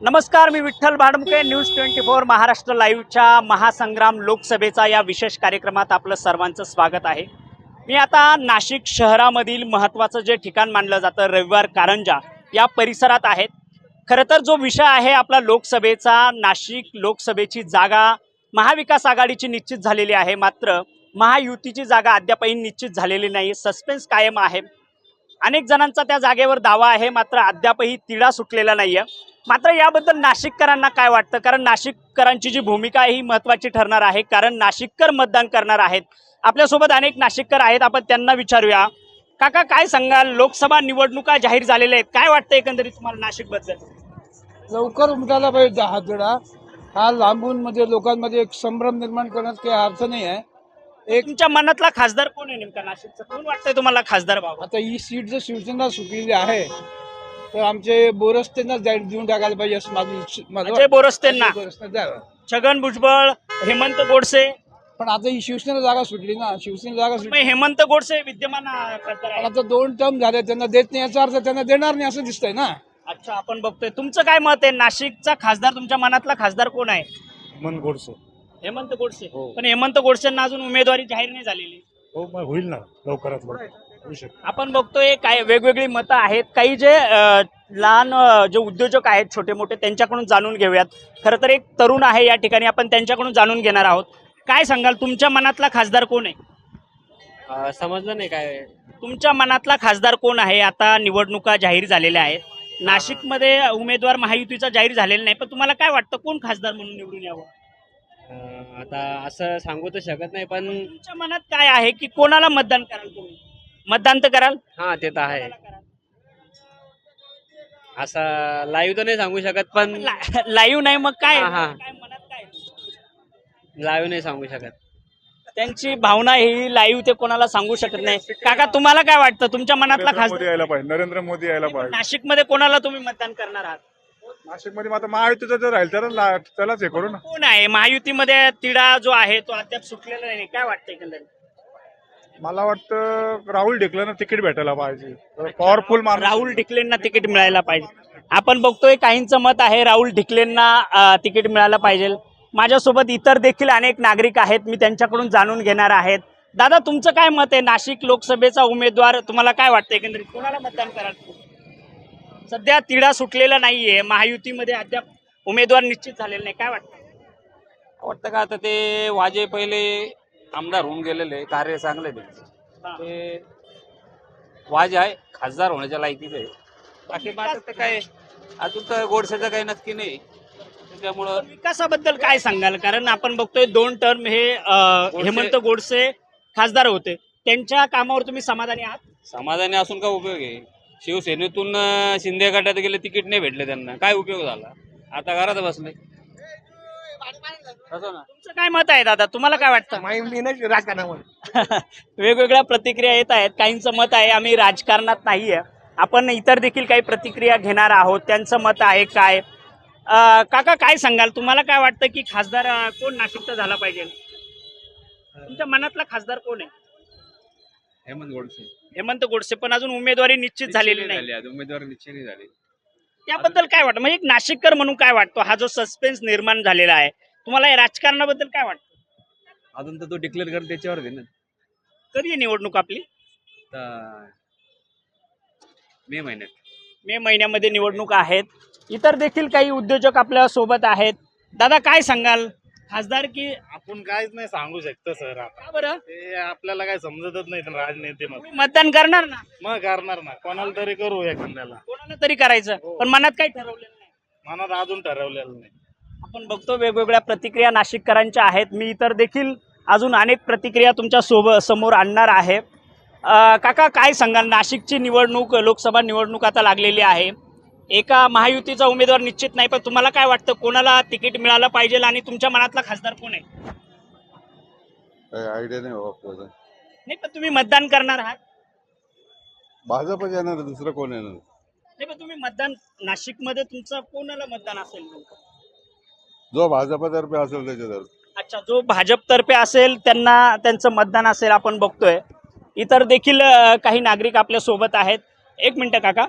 नमस्कार मी Vitthal Bhadmuke news twenty four Maharashtra लाईव्हच्या महासंग्राम लोकसभेचा या विशेष कार्यक्रमात आपलं सर्वांचं स्वागत आहे. मी आता नाशिक शहरामधील महत्त्वाचं जे ठिकाण मानलं जातं रविवार कारंजा या परिसरात आहेत. खरं तर जो विषय आहे आपला लोकसभेचा नाशिक लोकसभेची जागा महाविकास आघाडीची निश्चित झालेली आहे. मात्र महायुतीची जागा अद्यापही निश्चित झालेली नाही. सस्पेन्स कायम आहे. अनेक जणांचा त्या जागेवर दावा आहे मात्र अद्यापही तिढा सुटलेला नाही आहे मात्र याबद्दल नाशिककरांना काय वाटतं? कारण नाशिककरांची जी भूमिका आहे ही महत्त्वाची ठरणार आहे. कारण नाशिककर मतदान करणार आहेत. आपल्यासोबत अनेक नाशिककर आहेत. आपण त्यांना विचारूया. काका काय सांगाल? लोकसभा निवडणुका जाहीर झालेल्या आहेत. काय वाटतं एकंदरीत तुम्हाला नाशिकबद्दल? लवकर उमटायला पाहिजे हा हातोडा हा लांबून म्हणजे लोकांमध्ये एक संभ्रम निर्माण करण्यात काही अर्थ नाही आहे. एक तुमच्या मनातला खासदार कोण आहे नेमका नाशिकचा? कोण वाटतंय तुम्हाला खासदार बाबा आता ही सीट जर शिवसेना सुटलेली आहे तर आमचे बोरस त्यांनाच जाहीर देऊन टाकायला पाहिजे असं माझं माझं अजय बोरस्तेंना द्यावं. छगन भुजबळ हेमंत गोडसे. पण आता ही शिवसेना जागा सुटली ना. शिवसेना जागा सुटली. मग हेमंत गोडसे विद्यमान अं, खासदार पण आहेत आता दोन टर्म झाले. त्यांना देत नाही याचा अर्थ त्यांना देणार नाही असं दिसतंय ना. अच्छा आपण बघतोय. तुमचं काय मत आहे? नाशिकचा खासदार तुमच्या मनातला खासदार कोण आहे? मन गोडसे. हेमंत गोडसे. हो. पण हेमंत गोडसेंना अजून उमेदवारी जाहीर नाही झालेली. हो मग होईल ना. लवकरात लवकर होऊ शकतो आपण बघतोय काय वेगवेगळी मतं आहेत. काही जे अं, लहान अं, जे उद्योजक आहेत छोटे मोठे त्यांच्याकडून जाणून घेऊयात. खरं तर एक तरुण आहे या ठिकाणी. आपण त्यांच्याकडून जाणून घेणार आहोत. काय सांगाल तुमच्या मनातला खासदार कोण आहे? अं, समजलं नाही काय. तुमच्या मनातला खासदार कोण आहे? आता निवडणुका जाहीर झालेल्या आहेत. नाशिकमध्ये उमेदवार महायुतीचा जाहीर झालेला नाही पण तुम्हाला काय वाटतं कोण खासदार म्हणून निवडून यावं? अं, आता असं सांगू तर शकत नाही पण तुमच्या मनात काय आहे की कोणाला मतदान कराल तुम्ही? मतदान तर कराल? हा ते तर आहे? असं लाईव्ह तर नाही सांगू शकत पण ला- लाईव्ह नाही मग काय? हा, हा. काय मनात काय? लाईव्ह नाही सांगू शकत. त्यांची भावना ही लाईव्ह ते कोणाला सांगू शकत नाही. काका तुम्हाला काय वाटतं? तुमच्या मनातला नरेंद्र मोदी खासदार यायला पाहिजे. नरेंद्र मोदी यायला पाहिजे. नाशिकमध्ये कोणाला तुम्ही मतदान करणार आहात? नाशिकमध्ये मग आता महायुतीचं जर राहील तर ला- त्यालाच हे करू ना. कोण आहे? महायुतीमध्ये तिढा जो आहे तो अद्याप सुटलेला नाही. काय वाटतं एकंदरीत? मला वाटतं राहुल ढेकलं तिकीट भेटायला पाहिजे. पॉवरफुल माणूस. राहुल ढिकलेंना तिकीट मिळायला पाहिजे. आपण बघतोय काहींचं मत आहे राहुल ढिकलेंना तिकीट मिळायला पाहिजे. माझ्यासोबत इतर देखील अनेक नागरिक आहेत. मी त्यांच्याकडून जाणून घेणार आहेत. दादा तुमचं काय मत आहे? नाशिक लोकसभेचा उमेदवार तुम्हाला काय वाटतं एकंदरीत? कोणाला मतदान कराल? सध्या तिढा सुटलेला नाहीये. महायुतीमध्ये अद्याप उमेदवार निश्चित झालेले नाही. काय वाटतं? वाटतं का? आता ते वाजे पहिले आमदार होऊन गेलेले कार्य चांगले त्यांचे. ते वाजे आहे खासदार होण्याच्या लायकीचे बाकी माझं तर काय अजून तर गोडसेचं काही नक्की नाही. त्याच्यामुळं विकासाबद्दल काय सांगाल? कारण आपण बघतोय दोन टर्म हे अं, गोडसे- हेमंत गोडसे खासदार होते. त्यांच्या कामावर तुम्ही समाधानी आहात? समाधानी असून काय उपयोग आहे? शिवसेनेतून अं, शिंदे गटात गेले तिकीट नाही भेटले त्यांना. काय उपयोग झाला? आता घरात बसले. तुमचं काय मत आहे दादा? तुम्हाला काय वाटतं? राजकारणामध्ये. वेगवेगळ्या प्रतिक्रिया येत आहेत. काहींचं मत आहे आम्ही राजकारणात नाही आहे आपण इतर देखील काही प्रतिक्रिया घेणार आहोत. त्यांचं मत आहे काय? अं, काका काय सांगाल? तुम्हाला काय वाटतं की खासदार अं, कोण नाशिकचा झाला पाहिजे? तुमच्या मनातला खासदार कोण आहे? हेमंत गोडसे. हेमंत गोडसे. पण अजून उमेदवारी निश्चित झालेली नाही. उमेदवार निश्चित नाही झाले. त्याबद्दल काय वाटतं? म्हणजे एक नाशिककर म्हणून काय वाटतो? हा जो सस्पेन्स निर्माण झालेला आहे तुम्हाला या राजकारणाबद्दल काय वाटतं? अजून तर तो डिक्लेअर कर त्याच्यावर आहे ना. कधी आहे निवडणूक आपली? तर मे महिन्यात. मे महिन्यामध्ये निवडणूक आहेत. इतर देखील काही उद्योजक आपल्यासोबत आहेत. दादा काय सांगाल? खासदार की आपण काहीच नाही सांगू शकतो सर आता. का बरं? ते आपल्याला काय समजतच नाही राजनेते मग तुम्ही मतदान करणार ना? मग करणार ना. कोणाला तरी करू एखाद्याला. कोणाला तरी करायचं पण मनात काही ठरवलेलं नाही. मनात अजून ठरवलेलं नाही. आपण बघतो वेगवेगळ्या प्रतिक्रिया नाशिककरांच्या आहेत. मी इतर देखील अजून अनेक प्रतिक्रिया तुमच्यासोबत समोर आणणार आहे. अं, काका काय सांगाल? नाशिकची निवडणूक लोकसभा निवडणूक आता लागलेली आहे. एका महायुतीचा उमेदवार निश्चित नाही पण तुम्हाला काय वाटतं? कोणाला तिकीट मिळालं पाहिजे आणि तुमच्या मनातला खासदार कोण आहे? काही आयडिया नाही बाबा आपल्याला. नाही पण तुम्ही मतदान करणार आहात. भाजपच येणार दुसरं कोण येणार? नाही पण तुम्ही मतदान नाशिकमध्ये तुमचं कोणाला मतदान असेल नेमकं? जो भाजपतर्फे असेल त्याच्यातर्फे. अच्छा जो भाजपतर्फे असेल त्यांना त्यांचं मतदान असेल आपण बघतोय. इतर देखील अं, काही नागरिक आपल्यासोबत आहेत. एक मिनटं काका.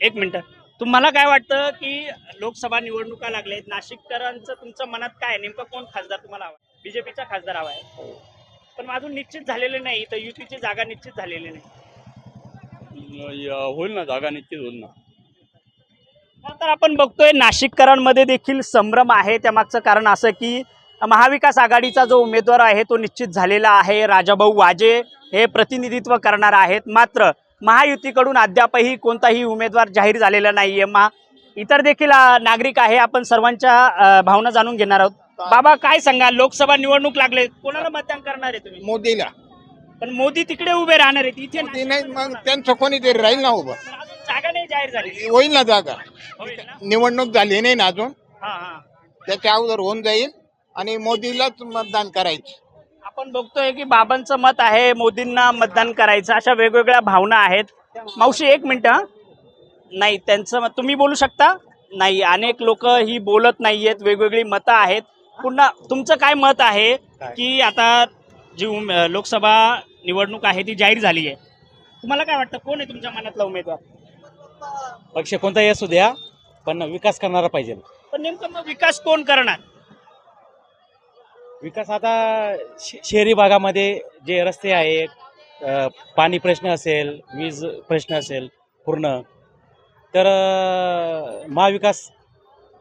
एक मिनटं. तुम्हाला काय वाटतं की लोकसभा निवडणुका लागल्या आहेत? नाशिककरांचं तुमचं मनात काय आहे? नेमकं कोण खासदार तुम्हाला हवा बीजेपीचा खासदार हवा आहे. पण अजून निश्चित झालेले नाही तर युतीची जागा निश्चित झालेली नाही. होईल ना जागा निश्चित होईल ना. तर आपण बघतोय नाशिककरांमध्ये देखील संभ्रम आहे. त्यामागचं कारण असं की महाविकास आघाडीचा जो उमेदवार आहे तो निश्चित झालेला आहे. राजाभाऊ वाजे हे प्रतिनिधित्व करणार आहेत. मात्र महायुतीकडून अद्यापही कोणताही उमेदवार जाहीर झालेला नाहीये. मा इतर देखील नागरिक आहे. आपण सर्वांच्या भावना जाणून घेणार आहोत. बाबा काय सांगा? लोकसभा निवडणूक लागले. कोणाला मतदान करणार आहे तुम्ही? मोदीला. पण मोदी तिकडे उभे राहणार आहेत. इथे नाही. मग त्यांचं कोणीतरी राहील ना उभं. पण अजून जागा नाही जाहीर झाली. होईल ना जागा. होईल ना? निवडणूक झाली नाही ना अजून. हा हा. त्याच्या अगोदर होऊन जाईल आणि मोदीलाच मतदान करायचं. आपण बघतोय की बाबांचं मत आहे मोदींना मतदान करायचं. अशा वेगवेगळ्या भावना आहेत. मावशी एक मिनिट नाही त्यांचं मत तुम्ही बोलू शकता? नाही अनेक लोक ही बोलत नाहीयेत. वेगवेगळी मतं आहेत. पुन्हा तुमचं काय मत आहे की आता जी लोकसभा निवडणूक आहे ती जाहीर झाली आहे? तुम्हाला काय वाटतं? कोण आहे तुमच्या मनातला उमेदवार? पक्ष कोणताही असू द्या पण विकास करणारा पाहिजे. पण नेमकं मग विकास कोण करणार? विकास आता शहरी भागामध्ये जे रस्ते आहेत पाणी प्रश्न असेल वीज प्रश्न असेल पूर्ण तर महाविकास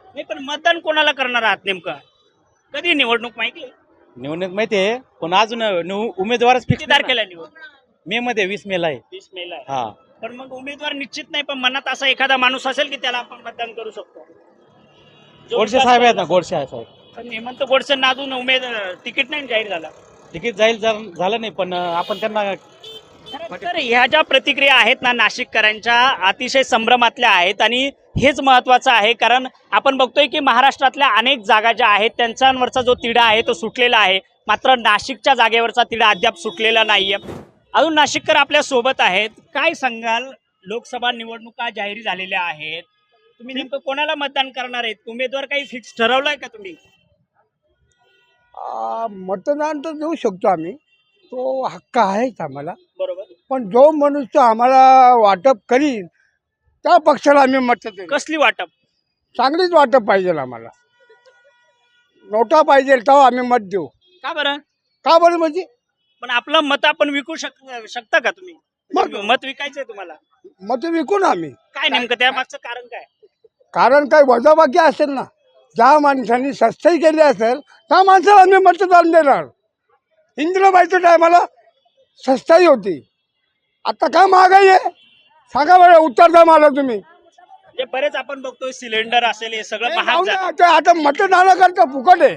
नाही पण मतदान कोणाला करणार आहात नेमकं? कधी निवडणूक माहिती? निवडणूक माहिती आहे पण अजून निव- उमेदवारच किती फिक्स तारखेला मे मध्ये वीस मेला आहे. वीस मेला आहे. हा. पण मग उमेदवार निश्चित नाही पण मनात असा एखादा माणूस असेल की त्याला आपण मतदान करू शकतो. जो गोडसे विकास साहेब आहेत ना करत गोडसे साहेब. पण हेमंत गोडसेंना अजून उमेद तिकीट नाही जाहीर झाला. तिकीट जाईल जर- झालं नाही पण अ, आपण त्यांना तर ह्या ज्या प्रतिक्रिया आहेत ना नाशिककरांच्या अतिशय संभ्रमातल्या आहेत आणि हेच महत्त्वाचं आहे. कारण आपण बघतोय की महाराष्ट्रातल्या अनेक जागा ज्या आहेत त्यांच्यावरचा जो तिढा आहे तो सुटलेला आहे. मात्र नाशिकच्या जागेवरचा तिढा अद्याप सुटलेला नाहीये. अजून नाशिककर आपल्यासोबत आहेत. काय सांगाल? लोकसभा निवडणुका जाहीर झालेल्या आहेत. तुम्ही नेमकं कोणाला मतदान करणार आहेत? उमेदवार काही फिक्स ठरवलाय का तुम्ही? मतदान तर देऊ शकतो आम्ही. तो हक्क आहेच आम्हाला. बरोबर. पण जो मनुष्य आम्हाला वाटप करील त्या पक्षाला आम्ही मत देऊ कसली वाटप? चांगलीच वाटप पाहिजे आम्हाला. नोटा पाहिजे तेव्हा आम्ही मत देऊ. का बरं? का बरं म्हणजे? पण आपलं मत आपण विकू शक शकता का तुम्ही? मग- मत विकायचंय तुम्हाला. मत विकू ना आम्ही. काय नेमकं त्या मागचं कारण काय? कारण काय वजाबाकी असेल ना ज्या माणसांनी सस्ताई केली असेल त्या माणसाला आम्ही मतदान देणार. इंदिराबाईच्या टायमाला सस्ताई होती. आता काय महागाई आहे? सांगा बरं उत्तर द्या मला तुम्ही. म्हणजे बरेच आपण बघतोय सिलेंडर असेल हे सगळं महाग ते आता मतदानाकरता फुकट आहे.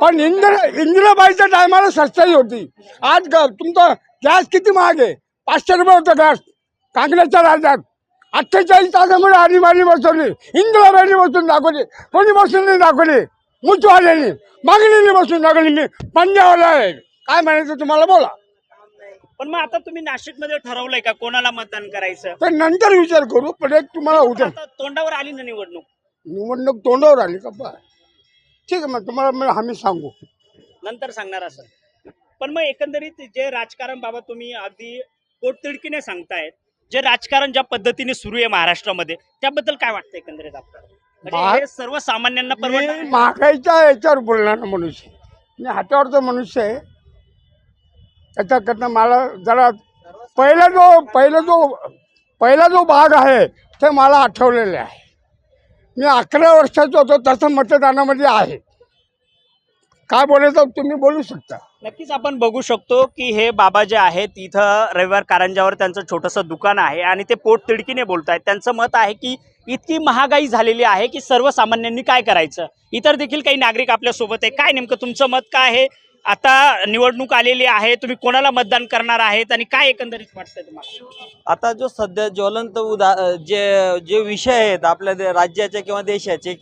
पण इंदिरा इंदिराबाईच्या टायमाला सस्ताई होती. आज ग- तुमचा गॅस किती महाग आहे? पाचशे रुपये होतं गॅस. काँग्रेसच्या राज्यात. अठ्ठेचाळीस तासामुळे आणीबाणी बसवली. इंदिराबाईने बसून दाखवली. कोणी बसून नाही दाखवली? मुचवाल्याने मागणीने बसून दाखवली. मी पंजाबला आहे. काय म्हणायचं तुम्हाला बोला. पण मग आता तुम्ही नाशिकमध्ये ठरवलंय का कोणाला मतदान करायचं? तर नंतर विचार करू पण एक तुम्हाला उद्या आता तोंडावर आली ना निवडणूक? निवडणूक तोंडावर आली का? बरं. ठीक आहे मग तुम्हाला मी आम्ही सांगू. नंतर सांगणार असं. पण मग एकंदरीत जे राजकारण बाबा तुम्ही अगदी पोटतिडकीने सांगतायत जे राजकारण ज्या पद्धतीने सुरू आहे महाराष्ट्रामध्ये त्याबद्दल काय वाटतं एकंदरीत आपल्याला? महा- म्हणजे हे सर्वसामान्यांना परवडणार मी? महागाईच्या याच्यावर बोलणार मनुष्य. मी हातावरचा मनुष्य आहे. त्याच्याकडनं मला जरा पहिला जो पहिला जो पहिला जो भाग आहे ते मला आठवलेले आहे. मी अकरा वर्षाचा होतो तसं मतदानामध्ये आहे. काय बोलायचं तुम्ही बोलू शकता. नक्कीच आपण बघू शकतो की हे बाबा जे आहेत इथं रविवार कारंजावर त्यांचं छोटंसं दुकान आहे आणि ते पोट तिडकीने बोलत आहेत त्यांचं मत आहे की इतकी महागाई झालेली आहे की सर्वसामान्यांनी काय करायचं? इतर देखील काही नागरिक आपल्यासोबत आहे. काय नेमकं तुमचं मत काय आहे? आता निवडणूक आलेली आहे तुम्ही कोणाला मतदान करणार आहेत आणि काय एकंदरीत वाटतंय तुम्हाला आता जो सध्या ज्वलंत उदा जे जे विषय आहेत आपल्या दे- राज्याचे किंवा देशाचे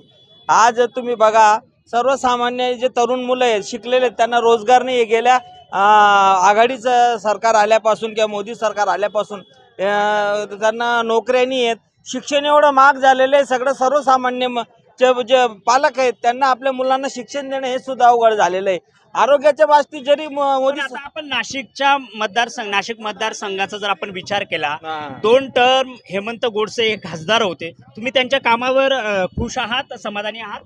आज तुम्ही बघा सर्वसामान्य जे तरुण मुलं आहेत शिकलेले आहेत त्यांना रोजगार नाही आहे. गेल्या अं, आघाडीचं सरकार आल्यापासून किंवा मोदी सरकार आल्यापासून अं, त्यांना नोकऱ्या नाही आहेत शिक्षण एवढं महाग झालेलं आहे सगळं सर्वसामान्य म- चे जे पालक आहेत त्यांना आपल्या मुलांना शिक्षण देणं हे सुद्धा अवघड झालेलं आहे. आरोग्याच्या बाबतीत जरी मोदी आता आपण नाशिकच्या मतदारसंघ नाशिक मतदारसंघाचा जर आपण विचार केला. दोन टर्म हेमंत गोडसे हे खासदार होते. तुम्ही त्यांच्या कामावर खुश आहात समाधानी आहात?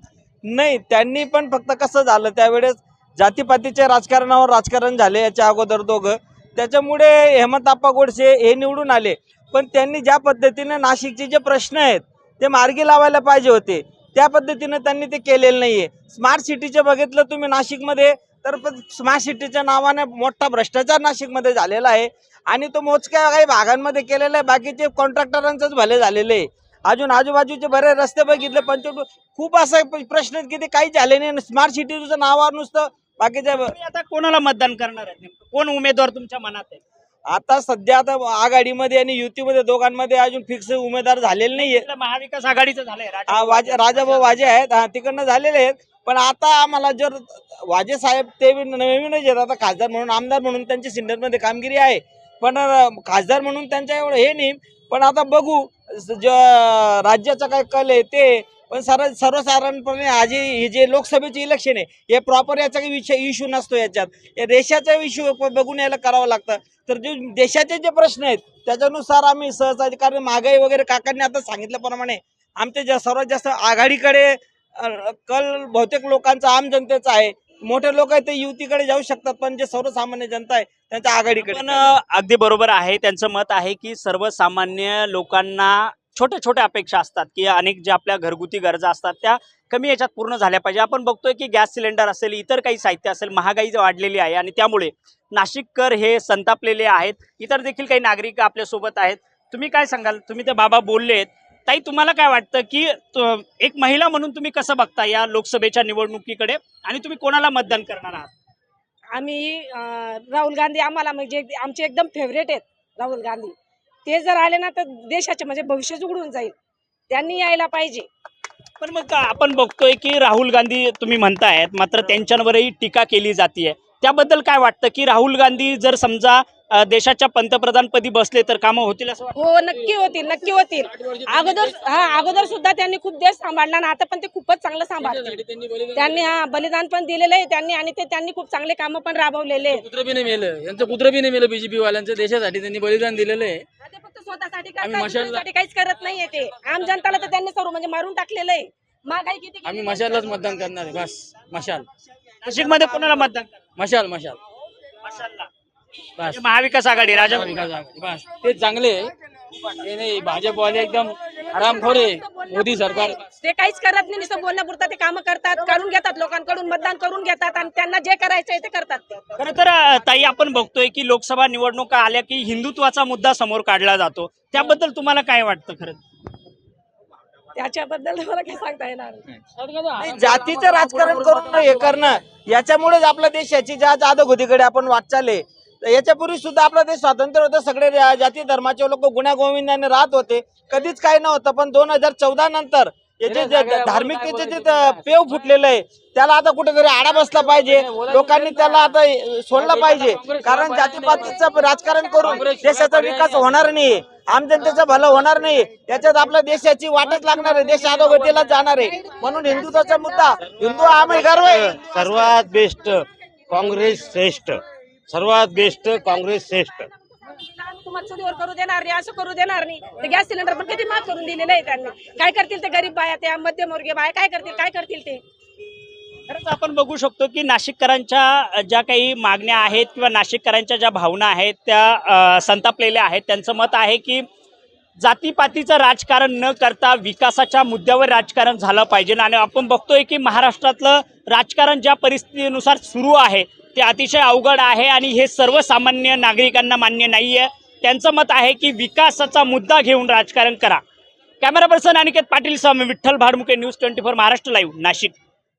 नाही त्यांनी पण फक्त कसं झालं त्यावेळेस जातीपातीच्या राजकारणावर राजकारण झाले याच्या अगोदर दोघं. त्याच्यामुळे हेमंताप्पा गोडसे हे निवडून आले. पण त्यांनी ज्या पद्धतीने नाशिकचे जे प्रश्न आहेत ते मार्गी लावायला पाहिजे होते. त्या पद्धतीनं त्यांनी ते केलेलं नाहीये. स्मार्ट सिटीचे बघितलं तुम्ही नाशिकमध्ये तर स्मार्ट सिटीच्या नावाने मोठा भ्रष्टाचार नाशिकमध्ये झालेला आहे. आणि तो मोजक्या काही भागांमध्ये केलेला आहे. बाकीचे कॉन्ट्रॅक्टरांचंच भले झालेले आहे. अजून आजूबाजूचे बरे रस्ते बघितले पंचवटी खूप असा प्रश्न आहेत की ते काही झाले नाही. स्मार्ट सिटीचं नावावर नुसतं बाकीच्या आता कोणाला मतदान करणार आहे कोण उमेदवार तुमच्या मनात आहे? आता सध्या आता आघाडीमध्ये आणि युतीमध्ये दोघांमध्ये अजून फिक्स उमेदवार झालेले नाहीये. महाविकास आघाडीचं झालंय राजाभाऊ वाजे आहेत. हा तिकडनं झालेले आहेत. पण आता आम्हाला जर वाजे साहेब ते नवीनच आहेत. आता खासदार म्हणून आमदार म्हणून त्यांची सिन्नरमध्ये कामगिरी आहे. पण खासदार म्हणून त्यांच्या एवढं हे नाही. पण आता बघू ज- राज्याचा काय कल आहे ते. पण सर्व सर्वसाधारणपणे आज हे जे लोकसभेचे इलेक्शन आहे हे प्रॉपर याचा काही विषय इश्यू नसतो याच्यात. या देशाचा इश्यू बघून यायला करावं लागतं. तर जे देशाचे जे प्रश्न आहेत त्याच्यानुसार आम्ही सहसा कारण महागाई वगैरे काकांनी आता सांगितल्याप्रमाणे आमच्या ज्या सर्वात जास्त आघाडीकडे कल बहुतेक लोकांचा आम जनतेचा आहे. मोठे लोक आहेत ते युतीकडे जाऊ शकतात पण जे सर्वसामान्य जनता आहे त्यांच्या आघाडीकडे. पण अगदी बरोबर आहे. त्यांचं मत आहे की सर्वसामान्य लोकांना छोट्या छोट्या अपेक्षा असतात की अनेक ज्या आपल्या घरगुती गरजा असतात त्या कमी याच्यात पूर्ण झाल्या पाहिजे. आपण बघतोय की गॅस सिलेंडर असेल इतर काही साहित्य असेल महागाई वाढलेली आहे आणि त्यामुळे नाशिककर हे संतापलेले आहेत. इतर देखील काही नागरिक आपल्यासोबत आहेत. तुम्ही काय सांगाल? तुम्ही ते बाबा बोललेत. ताई तुम्हाला काय वाटतं की एक महिला म्हणून तुम्ही कसं बघता या लोकसभेच्या निवडणुकीकडे? आणि तुम्ही कोणाला मतदान करणार आहात? आम्ही राहुल गांधी आम्हाला म्हणजे आमचे एकदम फेवरेट आहेत राहुल गांधी. ते जर आले ना तर देशाचे म्हणजे भविष्य उघडून जाईल. त्यांनी यायला पाहिजे. पण मग आपण बघतोय की राहुल गांधी तुम्ही म्हणतायत मात्र त्यांच्यावरही टीका केली जाते त्याबद्दल काय वाटतं की राहुल गांधी जर समजा देशाच्या पंतप्रधानपदी बसले तर कामं होतील असं हो नक्की होतील नक्की होतील. अगोदर हा अगोदर सुद्धा त्यांनी खूप देश सांभाळला ना आता पण ते खूपच चांगलं सांभाळतील. त्यांनी हा बलिदान पण दिलेलं आहे त्यांनी आणि ते त्यांनी खूप चांगले कामं पण राबवलेले कुत्र बी नाही मेलं. यांचं कुत्र बी नाही मेलं बीजेपी वाल्यांचं. देशासाठी त्यांनी बलिदान दिलेलं आहे. ते फक्त स्वतःसाठी करतात दुसऱ्यासाठी काहीच करत नाहीये ते. आम जनताला तर त्यांनी सर्व म्हणजे मारून टाकलेलं आहे. महागाई किती केली आम्ही मशाललाच. मतदान करणार आहे. बस मशाल. नाशिकमध्ये कोणाला मतदान करणार? मशाल मशाल. मशालला. बस. महाविकास आघाडी राजा विकास आघाडी, बस. ते चांगले आहे. नाही भाजपवाले एकदम आरामखोर आहे. मोदी सरकार ते काहीच करत नाही नुसतं बोलण्यापुरतं ते कामं करतात काढून घेतात लोकांकडून मतदान करून घेतात आणि त्यांना जे करायचंय ते करतात ते. खरं तर अ, ताई आपण बघतोय की लोकसभा निवडणुका आल्या की हिंदुत्वाचा मुद्दा समोर काढला जातो. त्याबद्दल तुम्हाला काय वाटतं खरं? त्याच्याबद्दल मला काही सांगता येणार? नाही. नाही, जातीचं राजकारण करून हे करणं याच्यामुळेच आपल्या देशाची ज्या जादगुदीकडे आपण वाटचाल आहे याच्यापूर्वी सुद्धा आपला देश स्वातंत्र्य होतं सगळे जाती धर्माचे लोक गुण्यागोविंदाने राहत होते. कधीच काही नव्हतं पण दोन हजार चौदा नंतर याचे जे धार्मिकतेचे जे त- पेव फुटलेलं आहे त्याला आता कुठेतरी आडा बसला पाहिजे. लोकांनी त्याला आता सोडलं पाहिजे. कारण जातीपातीचं राजकारण करून देशाचा विकास होणार नाही. आम जनतेचं भलं होणार नाही. त्याच्यात आपल्या देशाची वाटच लागणार आहे. देश अधोगतीला जाणार आहे. म्हणून हिंदुत्वाचा मुद्दा हिंदू हा आम्ही गर्व आहे. सर्वात बेस्ट काँग्रेस श्रेष्ठ. सर्वात बेस्ट काँग्रेस श्रेष्ठ. तुम्हाला चुलीवर करू देणार नाही असं करू देणार नाही. ते गॅस सिलेंडर पण किती महाग करून दिलेले आहे त्यांनी. काय करतील ते गरीब बाया त्या मध्यमवर्गीय बाया काय करतील काय करतील ते? खरंच आपण बघू शकतो की नाशिककरांच्या ज्या काही मागण्या आहेत किंवा नाशिककरांच्या ज्या भावना आहेत त्या संतापलेल्या आहेत. त्यांचं मत आहे की जातीपातीचं राजकारण न करता विकासाच्या मुद्द्यावर राजकारण झालं पाहिजे. आणि आपण बघतोय की महाराष्ट्रातलं राजकारण ज्या परिस्थितीनुसार सुरू आहे ते अतिशय अवघड आहे आणि हे सर्वसामान्य नागरिकांना मान्य नाही आहे त्यांचं मत आहे की विकासाचा मुद्दा घेऊन राजकारण करा. Camera person Aniket Patil Swami Vitthal Bhadmuke news twenty four Maharashtra live Nashik.